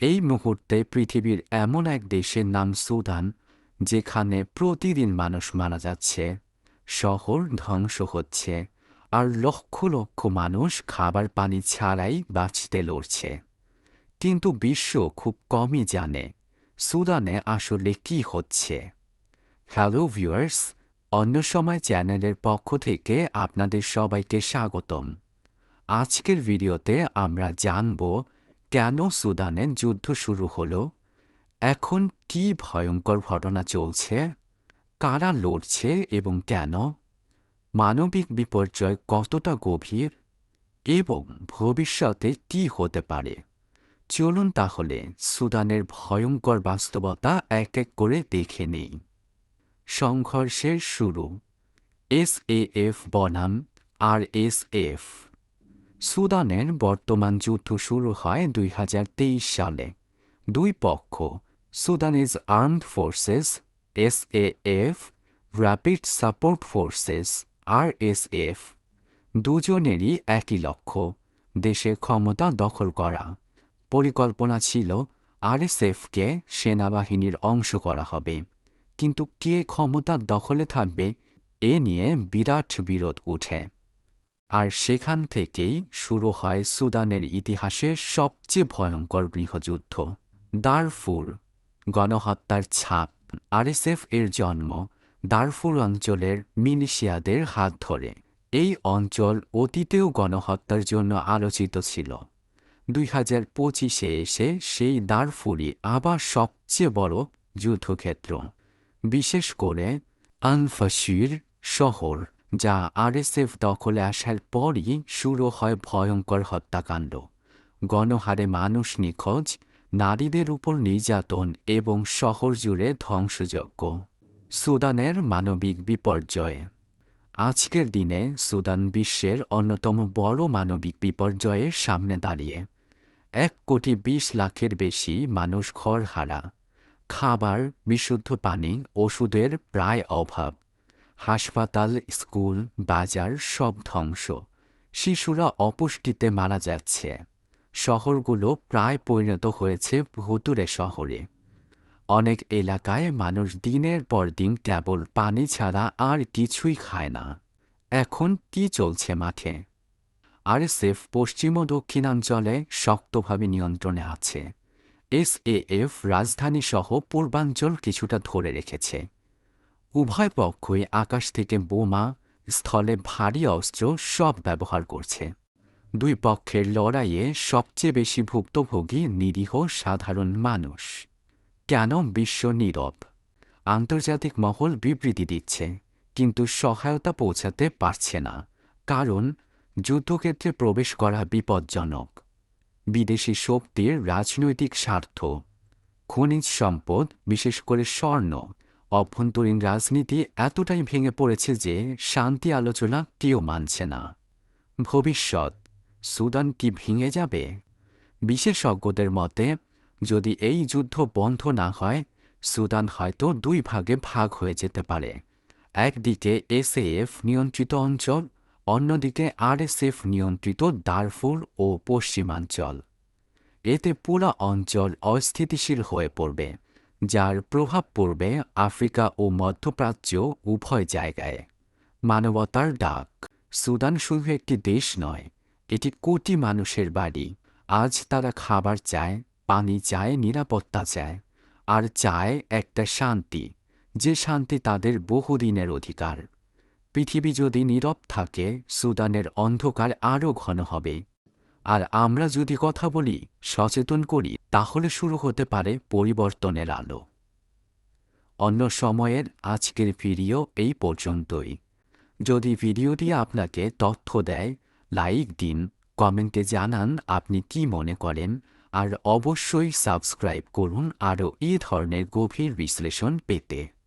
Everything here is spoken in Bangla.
এই মুহূর্তে পৃথিবীর এমন এক দেশের নাম সুদান, যেখানে প্রতিদিন মানুষ মারা যাচ্ছে, শহর ধ্বংস হচ্ছে, আর লক্ষ লক্ষ মানুষ খাবার পানি ছাড়াই বাঁচতে লড়ছে। কিন্তু বিশ্ব খুব কমই জানে সুদানে আসলে কি হচ্ছে। হ্যালো ভিউয়ার্স অন্য সময় চ্যানেলের পক্ষ থেকে আপনাদের সবাইকে স্বাগতম। আজকের ভিডিওতে আমরা জানব কেন সুদানে যুদ্ধ শুরু হল? এখন কি ভয়ঙ্কর ঘটনা চলছে? কারা লড়ছে এবং কেন? মানবিক বিপর্যয় কতটা গভীর? এবং ভবিষ্যতে কি হতে পারে? চলুন তাহলে সুদানের ভয়ঙ্কর বাস্তবতা এক এক করে দেখে নেই। সংঘর্ষের শুরু। এস এ এফ বনাম, আর এস এফ সুদানের বর্তমান যুদ্ধ শুরু হয় দুই হাজার তেইশ সালে। দুই পক্ষ, Sudanese armed forces, S A F, rapid support forces, R S F. দুজনেরই একই লক্ষ্য দেশে ক্ষমতা দখল করা। পরিকল্পনা ছিল আরএসএফকে সেনাবাহিনীর অংশ করা হবে। কিন্তু কে ক্ষমতা দখলে থাকবে, এ নিয়ে বিরাট বিরোধ উঠে। আর সেখান থেকেই শুরু হয় সুদানের ইতিহাসের সবচেয়ে ভয়ঙ্কর গৃহযুদ্ধ, দারফুর। গণহত্যার ছাপ, আরএসএফ এর জন্ম, দারফুর অঞ্চলের মিলিশিয়াদের হাত ধরে। এই অঞ্চল অতীতেও গণহত্যার জন্য আলোচিত ছিল। দুই হাজার পঁচিশে এসে সেই দারফুরি আবার সবচেয়ে বড় যুদ্ধক্ষেত্র, বিশেষ করে আনফাশির শহর। যা আরএসএফ দখলে আসার পরই শুরু হয় ভয়ঙ্কর হত্যাকাণ্ড। গণহারে মানুষ নিখোঁজ, নারীদের উপর নির্যাতন এবং শহর জুড়ে ধ্বংসযজ্ঞ। সুদানের মানবিক বিপর্যয়। আজকের দিনে সুদান বিশ্বের অন্যতম বড় মানবিক বিপর্যয়ের সামনে দাঁড়িয়ে। এক কোটি বিশ লাখের বেশি মানুষ ঘর হারা খাবার, বিশুদ্ধ পানি, ওষুধের প্রায় অভাব। হাসপাতাল, স্কুল, বাজার সব ধ্বংস। শিশুরা অপুষ্টিতে মারা যাচ্ছে। শহরগুলো প্রায় পরিণত হয়েছে ভুতুরে শহরে। অনেক এলাকায় মানুষ দিনের পর দিন কেবল পানি ছাড়া আর কিছুই খায় না। এখন কি চলছে মাঠে? আরএসএফ পশ্চিম ও দক্ষিণাঞ্চলে শক্তভাবে নিয়ন্ত্রণে আছে। এস এসএএফ রাজধানী সহ পূর্বাঞ্চল কিছুটা ধরে রেখেছে। উভয় পক্ষই আকাশ থেকে বোমা, স্থলে ভারী অস্ত্র সব ব্যবহার করছে। দুই পক্ষের লড়াইয়ে সবচেয়ে বেশি ভুক্তভোগী নিরীহ সাধারণ মানুষ। কেন বিশ্ব নীরব? আন্তর্জাতিক মহল বিবৃতি দিচ্ছে, কিন্তু সহায়তা পৌঁছাতে পারছে না, কারণ যুদ্ধক্ষেত্রে প্রবেশ করা বিপজ্জনক। বিদেশি শক্তির রাজনৈতিক স্বার্থ, খনিজ সম্পদ, বিশেষ করে স্বর্ণ অভ্যন্তরীণ রাজনীতি এতটাই ভেঙে পড়েছে যে শান্তি আলোচনা কেউ মানছে না। ভবিষ্যৎ, সুদান কি ভেঙে যাবে? বিশেষজ্ঞদের মতে, যদি এই যুদ্ধ বন্ধ না হয়, সুদান হয়তো দুই ভাগে ভাগ হয়ে যেতে পারে। একদিকে এসএএফ নিয়ন্ত্রিত অঞ্চল, অন্যদিকে আরএসএফ নিয়ন্ত্রিত দারফুর ও পশ্চিমাঞ্চল। এতে পুরা অঞ্চল অস্থিতিশীল হয়ে পড়বে। যার প্রভাব পড়বে আফ্রিকা ও মধ্যপ্রাচ্য উভয় জায়গায়। মানবতার ডাক। সুদান শুধু একটি দেশ নয়, এটি কোটি মানুষের বাড়ি। আজ তারা খাবার চায়, পানি চায়, নিরাপত্তা চায়, আর চায় একটা শান্তি, যে শান্তি তাদের বহুদিনের অধিকার। পৃথিবী যদি নীরব থাকে, সুদানের অন্ধকার আরও ঘন হবে। আর আমরা যদি কথা বলি, সচেতন করি, তাহলে শুরু হতে পারে পরিবর্তনের আলো। অন্য সময়ের আজকের ভিডিও এই পর্যন্তই। যদি ভিডিওটি আপনাকে তথ্য দেয়, লাইক দিন, কমেন্টে জানান আপনি কি মনে করেন, আর অবশ্যই সাবস্ক্রাইব করুন আরও এই ধরনের গভীর বিশ্লেষণ পেতে।